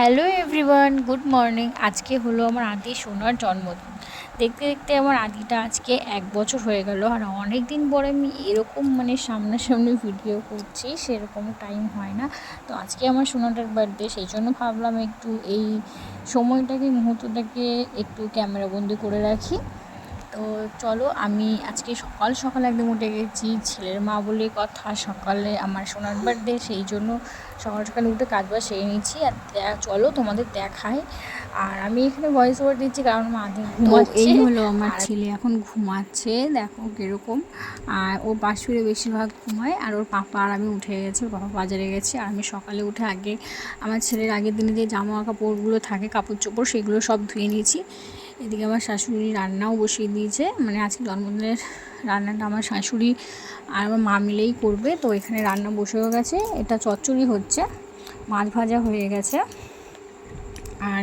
Hello everyone, good morning. আজকে হলো আমার আদি সোনার জন্মদিন। দেখতে দেখতে আমার আদিটা আজকে এক বছর হয়ে গেল আর অনেক দিন পরে আমি এরকম মানে সামনাসামনি ভিডিও করছি, সেরকম টাইম হয় না। তো আজকে আমার সোনাটার বার্থডে সেই জন্য ভাবলাম একটু এই সময়টাকে, মুহূর্তটাকে একটু ক্যামেরাবন্দি করে রাখি। তো চলো আমি আজকে সকাল সকাল একদম উঠে গেছি। ছেলের মা বলে কথা সকালে আমার সোনার বার্থডে সেই জন্য সকাল সকাল উঠে কাজ বাজ সেরে নিচ্ছি আর চলো তোমাদের দেখাই। আর আমি এখানে ভয়েস ওভার দিচ্ছি কারণ মা এই হলো আমার ছেলে এখন ঘুমাচ্ছে দেখো কীরকম। আর ও বাসুরে বেশিরভাগ ঘুমায় আর ওর পাপা আর আমি উঠে গেছি ওর পাপা বাজারে গেছে। আর আমি সকালে উঠে আগে আমার ছেলের আগের দিনে যে জামা কাপড়গুলো থাকে কাপড় চোপড় সেগুলো সব ধুয়ে নিয়েছি। এদিকে আমার শাশুড়ি রান্নাও বসিয়ে দিয়েছে। মানে আজকে জন্মদিনের রান্নাটা আমার শাশুড়ি আর আমার মা মিলেই করবে। তো এখানে রান্না বসেও গেছে। এটা চচ্চড়ি হচ্ছে। মাছ ভাজা হয়ে গেছে। আর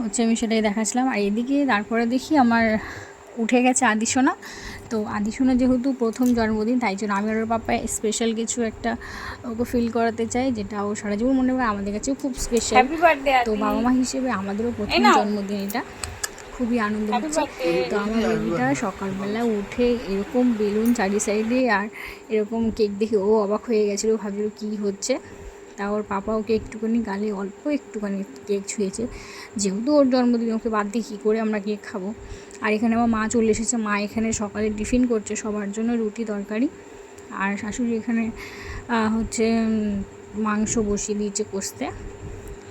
হচ্ছে আমি সেটাই দেখাচ্ছিলাম। আর এদিকে তারপরে দেখি আমার উঠে গেছে আদিসোনা। তো আদিসোনা যেহেতু প্রথম জন্মদিন তাই জন্য আমি আর ওর পাপা স্পেশাল কিছু একটা ওকে ফিল করাতে চাই যেটা ও সারা জীবন মনে হয় আমাদের কাছেও খুব স্পেশাল তো বাবা মা হিসেবে আমাদেরও প্রথম জন্মদিন এটা। খুবই আনন্দ হচ্ছে। তো আমার বেবিটা সকালবেলা উঠে এরকম বেলুন চারি সাইডে আর এরকম কেক দেখে ও অবাক হয়ে গেছিল ভাবছিল কী হচ্ছে? তা ওর পাপা ওকে একটুখানি গালে অল্প একটুখানি কেক ছুঁয়েছে। যেহেতু ওর জন্মদিন ওকে বাদ দিয়ে কী করে আমরা কেক খাব? আর এখানে আমার মা চলে এসেছে। মা এখানে সকালে টিফিন করছে সবার জন্য রুটি তরকারি। আর শাশুড়ি এখানে হচ্ছে মাংস বসিয়ে দিয়েছে কষতে।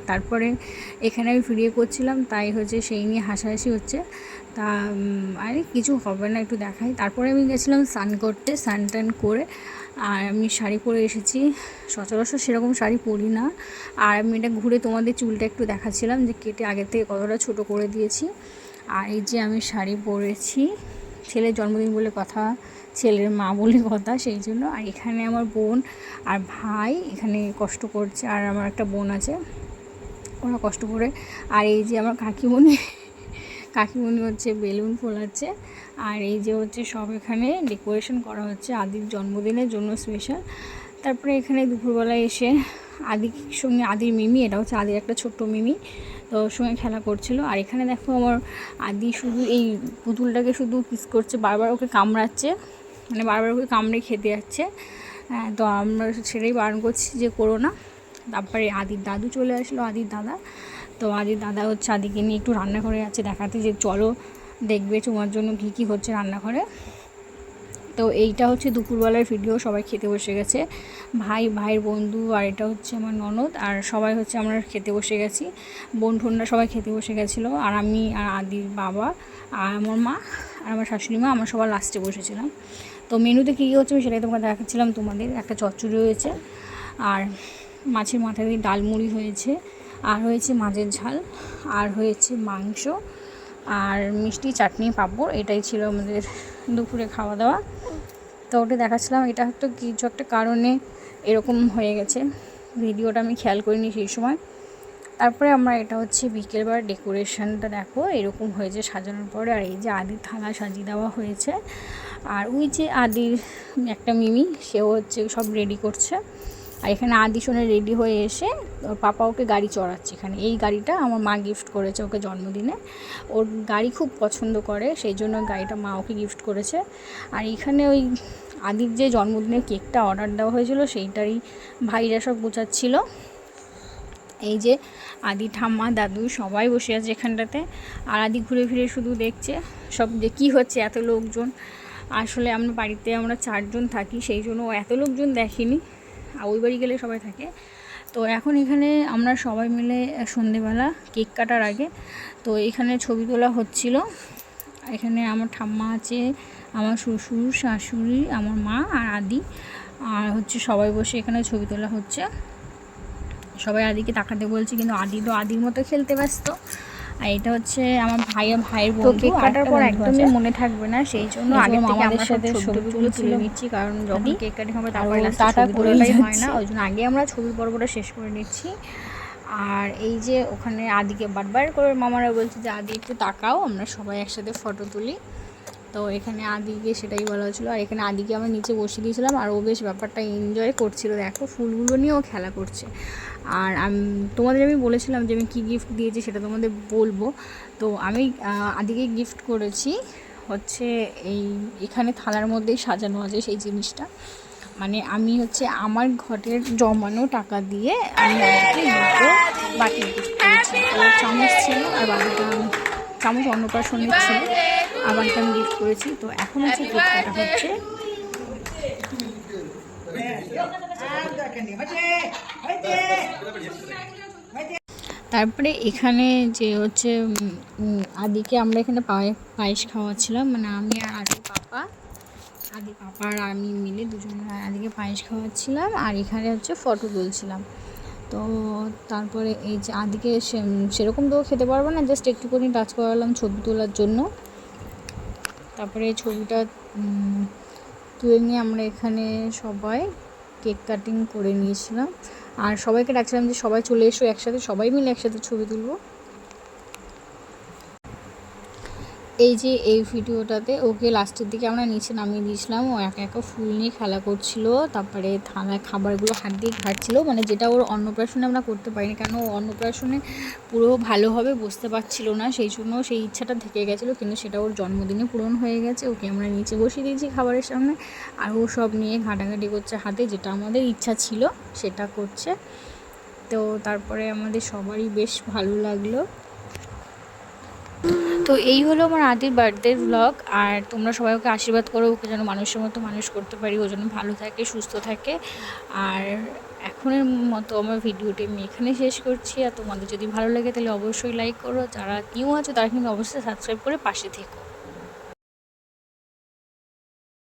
তারপরে এখানে আমি ফিরিয়ে করছিলাম, তাই হচ্ছে সেই নিয়ে হাসাহাসি হচ্ছে। তা আরে কিছু হবে না, একটু দেখাই। তারপরে আমি গেছিলাম স্নান করতে, স্নান টান করে আর আমি শাড়ি পরে এসেছি। সচরাচর সেরকম শাড়ি পরি না। আর আমি এটা ঘুরে তোমাদের চুলটা একটু দেখাচ্ছিলাম যে কেটে আগের থেকে কতটা ছোট করে দিয়েছি। আর এই যে আমি শাড়ি পরেছি, ছেলের জন্মদিন বলে কথা, ছেলের মা বলে কথা, সেই জন্য। আর এখানে আমার বোন আর ভাই এখানে কষ্ট করছে, আর আমার একটা বোন আছে। ওরা কষ্ট করে। আর এই যে আমার কাকিমণি কাকিমণি হচ্ছে বেলুন ফোলাচ্ছে। আর এই যে হচ্ছে সব এখানে ডেকোরেশন করা হচ্ছে আদির জন্মদিনের জন্য স্পেশাল। তারপরে এখানে দুপুরবেলায় এসে আদির সঙ্গে আদির মিমি এটা হচ্ছে আদির একটা ছোট্ট মিমি তো ওর সঙ্গে খেলা করছিল। আর এখানে দেখো আমার আদি শুধু এই পুতুলটাকে শুধু কিস করছে বারবার ওকে কামড়াচ্ছে মানে বারবার ওকে কামড়ে খেতে যাচ্ছে। হ্যাঁ, তো আমরা সেটাই বারণ করছি যে করো না। তারপরে আদির দাদু চলে আসলো, আদির দাদা। তো আদির দাদা হচ্ছে আদিকে নিয়ে একটু রান্নাঘরে আছে দেখাতে যে চলো দেখবে তোমার জন্য কী কী হচ্ছে রান্নাঘরে। তো এইটা হচ্ছে দুপুরবেলার ভিডিও সবাই খেতে বসে গেছে। ভাই, ভাইয়ের বন্ধু আর এটা হচ্ছে আমার ননদ আর সবাই হচ্ছে আমরা খেতে বসে গেছি। বোন ঠোনরা সবাই খেতে বসে গেছিল আর আমি আর আদির বাবা আর আমার মা আর আমার শাশুড়ি মা, আমরা সবার লাস্টে বসেছিলাম। তো মেনুতে কী কী হচ্ছে আমি সেটাই তোমাকে দেখাচ্ছিলাম, তোমাদের একটা চচ্চড়ি রয়েছে। আর মাছের মাথা দিয়ে ডালমুড়ি হয়েছে, আর হয়েছে মাছের ঝাল, আর হয়েছে মাংস, আর মিষ্টি, চাটনি, পাঁপড়, এটাই ছিল আমাদের দুপুরে খাওয়া দাওয়া। তো ওটা দেখাচ্ছিলাম, এটা হয়তো কিছু একটা কারণে এরকম হয়ে গেছে। ভিডিওটা আমি খেয়াল করিনি সেই সময়। তারপরে আমরা এটা হচ্ছে বিকেলবার ডেকোরেশনটা দেখো, এরকম হয়েছে সাজানোর পরে, আর এই যে আদির থালা সাজিয়ে দেওয়া হয়েছে। আর ওই যে আদির একটা মিমি, সেও হচ্ছে সব রেডি করছে। আর এখানে আদি শোনে রেডি হয়ে এসে ওর পাপা ওকে গাড়ি চড়াচ্ছে এখানে। এই গাড়িটা আমার মা গিফট করেছে ওকে জন্মদিনে। ওর গাড়ি খুব পছন্দ করে, সেই জন্য গাড়িটা মা ওকে গিফট করেছে। আর এখানে ওই আদির যে জন্মদিনের কেকটা অর্ডার দেওয়া হয়েছিল, সেইটারই ভাইরা সব বোঝাচ্ছিল এই যে আদি ঠাম্মা, দাদু সবাই বসে আছে এখানটাতে। আর আদি ঘুরে ফিরে শুধু দেখছে সব যে কী হচ্ছে এত লোকজন। আসলে আমরা বাড়িতে আমরা চারজন থাকি, সেই জন্য এত লোকজন দেখিনি। ওই বাড়ি গেলে সবাই থাকে। তো এখন এখানে আমরা সবাই মিলে সন্ধেবেলা কেক কাটার আগে, তো এখানে ছবি তোলা হচ্ছিল। এখানে আমার ঠাম্মা আছে, আমার শ্বশুর, শাশুড়ি, আমার মা আর আদি। আর হচ্ছে সবাই বসে এখানে ছবি তোলা হচ্ছে। সবাই আদিকে তাকাতে বলছে, কিন্তু আদি তো আদির মতো খেলতে ব্যস্ত। আর এটা হচ্ছে আমার ভাই ও ভাইয়ের বন্ধু কেক কাটার পর একদমই মনে থাকবে না সেই জন্য আগে থেকে আমাদের সাথে ছবিগুলো তুলে নিচ্ছি কারণ যখন কেক কাটিং হবে তারপরে টাটা করে হয় না ওই জন্য আগে আমরা ছবি পর্বটা শেষ করে নিচ্ছি। আর এই যে ওখানে আদিকে বারবার করে মামারা বলছে যে আদি একটু তাকাও আমরা সবাই একসাথে ফটো তুলি। তো এখানে আদিকে সেটাই বলা হচ্ছিল আর এখানে আদিকে আমরা নিচে বসিয়ে দিয়েছিলাম আর ও বেশ ব্যাপারটা এনজয় করছিল। দেখো ফুলগুলো নিয়েও খেলা করছে। আর আমি, তোমাদের আমি বলেছিলাম যে আমি কী গিফট দিয়েছি সেটা তোমাদের বলব। তো আমি আদিকে গিফট করেছি হচ্ছে এই, এখানে থালার মধ্যেই সাজানো আছে সেই জিনিসটা। মানে আমি হচ্ছে আমার ঘরের জমানো টাকা দিয়ে আমি আদিকে দুটো বাটি গিফট করেছি। চামচ ছিল আর বাটিটা চামচ অন্নপ্রাশনের ছিল। বাটিটা আমি গিফট করেছি। তো এখন হচ্ছে কেক কাটা হচ্ছে। তারপরে এখানে যে হচ্ছে আদিকে আমরা এখানে পায়ে পায়েস খাওয়াচ্ছিলাম। মানে আমি আর আদি পাপা। আদি পাপা আর আমি মিলে দুজন আদিকে পায়েস খাওয়াচ্ছিলাম। আর এখানে হচ্ছে ফটো তুলছিলাম। তো তারপরে এই যে আদিকে সেরকম তো খেতে পারব না। জাস্ট একটুখানি টাচ করালাম ছবি তোলার জন্য। তারপরে এই ছবিটা তুলে নিয়ে আমরা এখানে সবাই কেক কাটিং করে নিয়েছিলাম। আর সবাইকে ডাকছিলাম যে সবাই চলে এসো, একসাথে সবাই মিলে একসাথে ছবি তুলবো। এই যে এই ভিডিওটাতে ওকে লাস্টের দিকে আমরা নিচে নামিয়ে দিয়েছিলাম। ও একা একা ফুল নিয়ে খেলা করছিল। তারপরে থানায় খাবারগুলো হাত দিয়ে খাচ্ছিল। মানে যেটা ওর অন্নপ্রাশনে আমরা করতে পারিনি। কারণ ও অন্নপ্রাশনে পুরো ভালোভাবে বুঝতে পারছিল না। সেই জন্য সেই ইচ্ছাটা থেকে গেছিল। কিন্তু সেটা ওর জন্মদিনে পূরণ হয়ে গেছে। ওকে আমরা নিচে বসিয়ে দিয়েছি খাবারের সামনে। আর ও সব নিয়ে ঘাটাঘাটি করছে হাতে। যেটা আমাদের ইচ্ছা ছিল, সেটা করছে। তো তারপরে আমাদের সবারই বেশ ভালো লাগল। তো এই হলো আমার আদির বার্থডে ব্লগ আর তোমরা সবাই ওকে আশীর্বাদ করো, ওকে যেন মানুষের মতো মানুষ করতে পারি, ও যেন ভালো থাকে, সুস্থ থাকে। আর এখনের মতো আমার ভিডিওটি আমি এখানে শেষ করছি, আর তোমাদের যদি ভালো লাগে তাহলে অবশ্যই লাইক করো, যারা নিউ আছো তারা কিন্তু অবশ্যই সাবস্ক্রাইব করে পাশে থেকো।